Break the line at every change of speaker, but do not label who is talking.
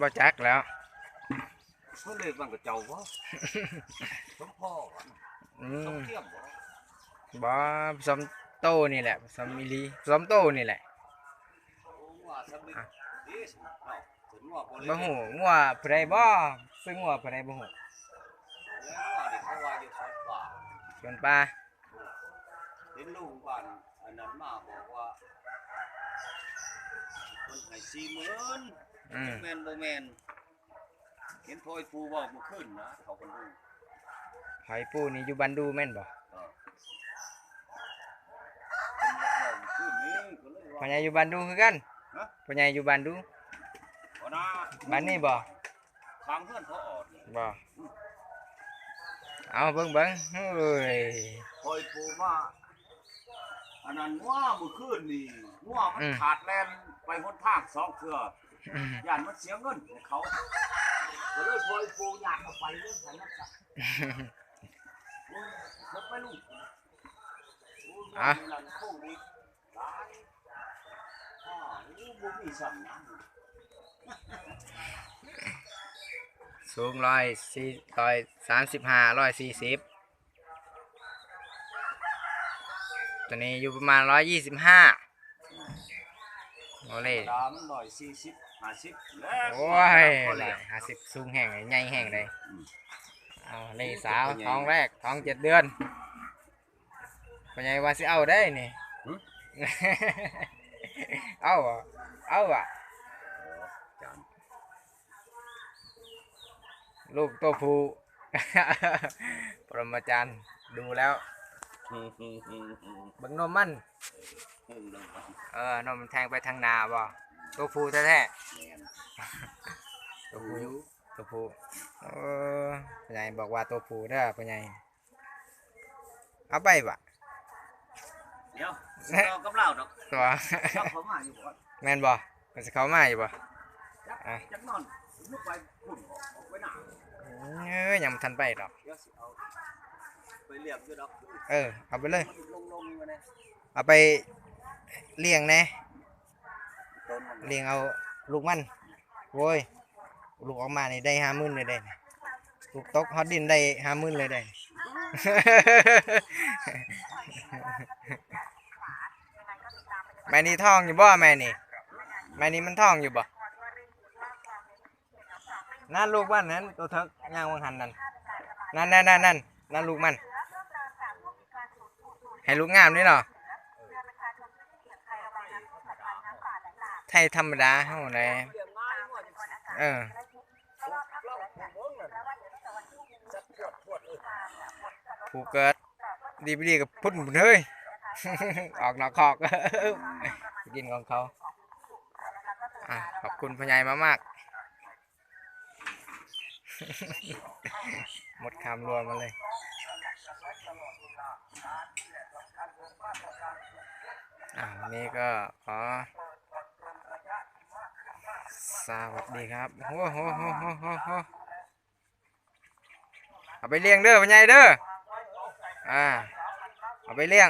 บ่จักแล้ว
เพื่อเลยบางกระเจ้าบ่สมพ่อ
อื
สม
ม
เทียมบ่
บ่ผสมโตนี่แหละผสมมิลลีผสมโตนี่แหละ
โอ้ว่าสำนึกดีสิเนาะถึงว่าบ่เลย
บ่ฮู้งัวผู้ใดบ่ซึ่งงัวผู้ใดบ่ฮู้
แล้วว่าเด็กเขาว่าอยู่ซอยป่า
ส่วนปลา
เห็นลุงบ้านอันนั้นมาบอกว่า เพิ่นให้สี่หมื่น
อืม
แม่นบ่แม่นเห็นพ่อยปูบอกเมื่อคืนนะเขาก็รู้
หอยปูนี่อยู่บันดูแม่นบ่
เออเพิ่นบอกเมื่อคืนนี้ก็เลย
พ่อ
ว่า
ใหญ่อยู่บันดูคือกัน
ฮะ
พ่อใหญ่อยู่บันดู
บ่นะ
บันนี่บ่
ทางเพื่อนเขาออดนี่
บ่เอาเบิ่งเบิ่งเฮ้ย
พ่อยปูมาอันนั้นว่าเมื่อคืนนี่ว่ามันขาดแลน ไปหนทางสองเทื่อ
อืม
ย่านมันเสียเงินของเขาก็เลยพ่อยปูอยากเอาไปเรื่องไผนักษาโอ้ยมันไปลูกโอ้ย
อะ
มันหลังโค้งดีตายอ่าโอ้บ่มีสั่งนะ
สูงร้อยสี่ร้อยสามสิบห้าร้อยสี่สิบตัวนี้อยู่ประมาณร้อยยี่สิบห้า โอเล่
ดามร้อยสี่สิบห้าสิบแล้ว
โอ้ยห้าสิบสูงแห้งเลยใหญ่แห้งเลยเอาเล่สาวท้องแรกท้องเจ็ดเดือนเป็นไงว่าสิเอาได้นี่เอาอะเอาอะ
จาน
ลูกตัวผู้ปรมาจารย์ดูแล้ว
ฮึ่มฮึ่มฮึ่มฮึ่ม
เบังนมมัน
ฮึ่มเลยครับ
เออนมมันแทงไปทางนาบ่ตัวผู้แท้
แม่น
ๆตัวผู้ตัวผู้เออพ่อใหญ่บอกว่าตัวผู้เด้อพ่อใหญ่เอาไปบ่
เดี๋ยวเรากำเล่าดอก
ตัว
เจ้าเขามาอยู่ก่อน
แม่นบ่มันสิเข้ามาอยู่บ่
จัก
อะ
จักนอนลุกไปพุ่นออกออกไปหน้า
เอ้ยยังบ่ทันไปดอก
เดี๋ยวสิเอา ไปเรียกอยู่ดอก
เออ เอาไปเลย
มันลงลงๆมาเนี่ย
เอาไปเลี้ยงแหน่
ต้นมัน
เลี้ยงเอาลูกมันโว้ยลูกออกมานี่ได้ห้าหมื่นเลยได้นี่ลูกตกฮอตดินได้ห้าหมื่นเลยได้ แม่นี่ท้องอยู่บ่แม่นี่แม่นี่มันท้องอยู่บ่นั่นลูกมันนั้นตัวเทิกย่างวังหันนั่นนั่นนั่นนั่นนั่นนั่นลูกมัน ให้ลูกงามนี่เนาะไทยธรรมดาเฮาเลย
เรียกง่ายว่าจังซี่
เออ
ผมเบิ่งนั่นจัดพวดพวดเอ้ย
ผู้เกิดดีไม่ดีกับพุ่นพุ่นเฮ้ยออกนอกคอกกินของเขาขอบคุณพญายมามาก หมดคำรวมมาเลย อะวันนี้ก็ขอสวัสดีครับโอ้โหโหโหโหโหเอาไปเลี้ยงเด้อมันใหญ่เด้ออ่าเอาไปเลี้ยง